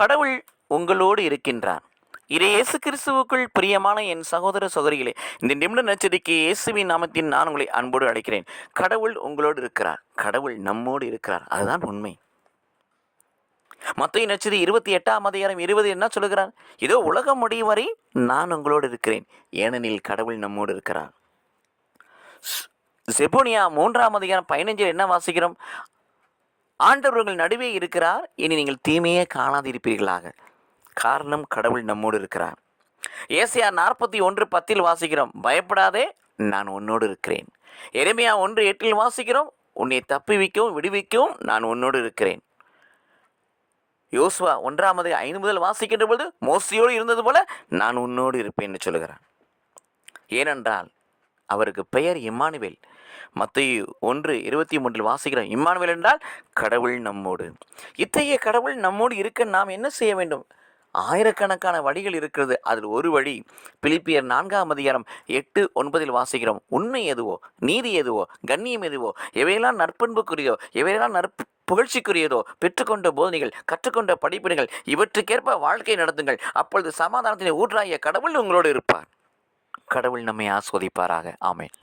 கடவுள் உங்களோடு இருக்கின்றார். இது இயேசு கிறிஸ்துவுக்குள் பிரியமான என் சகோதர சகோதரிகளே இந்த நிமிட நச்சரிக்கை இயேசுவின் நாமத்தின் நான் உங்களை அன்போடு அழைக்கிறேன். கடவுள் உங்களோடு இருக்கிறார். கடவுள் நம்மோடு இருக்கிறார். அதுதான் உண்மை. மத்திய நச்சதி இருபத்தி எட்டாம் அதிகாரம் இருபது என்ன சொல்லுகிறார்? இதோ உலகம் முடியும் வரை நான் உங்களோடு இருக்கிறேன். ஏனெனில் கடவுள் நம்மோடு இருக்கிறார். செபோனியா மூன்றாம் அதிகாரம் பதினஞ்சில் என்ன வாசிக்கிறோம்? ஆண்டவர்கள் நடுவே இருக்கிறார். இனி நீங்கள் தீமையே காணாதிருப்பீர்களாக. காரணம் கடவுள் நம்மோடு இருக்கிறார். ஏசியா நாற்பத்தி ஒன்று பத்தில் வாசிக்கிறோம். பயப்படாதே நான் உன்னோடு இருக்கிறேன். எருமையா ஒன்று எட்டில் வாசிக்கிறோம். உன்னை தப்புவிக்கவும் விடுவிக்கவும் நான் உன்னோடு இருக்கிறேன். யோசுவா ஒன்றாமது ஐந்து முதல் வாசிக்கின்ற பொழுது மோசியோடு இருந்தது போல நான் உன்னோடு இருப்பேன் என்று சொல்கிறான் ஏனென்றால் அவருக்கு பெயர் இம்மானுவேல். மத்திய ஒன்று இருபத்தி மூன்றில் வாசிக்கிறோம் இம்மானுவேல் என்றால் கடவுள் நம்மோடு. இத்தகைய கடவுள் நம்மோடு இருக்க நாம் என்ன செய்ய வேண்டும்? ஆயிரக்கணக்கான வழிகள் இருக்கிறது. அதில் ஒரு வழி பிலிப்பியர் நான்காம் அதிகாரம் எட்டு ஒன்பதில் வாசிக்கிறோம். உண்மை எதுவோ நீதி எதுவோ கண்ணியம் எதுவோ எவையெல்லாம் நற்பண்புக்குரியதோ எவையெல்லாம் நற்பு புகழ்ச்சிக்குரியதோ பெற்றுக்கொண்ட போதனைகள் கற்றுக்கொண்ட படிப்பினைகள் இவற்றுக்கேற்ப வாழ்க்கை நடத்துங்கள். அப்பொழுது சமாதானத்தினை ஊற்றாகிய கடவுள் உங்களோடு இருப்பார். கடவுள் நம்மை ஆஸ்வதிப்பாராக. ஆமென்.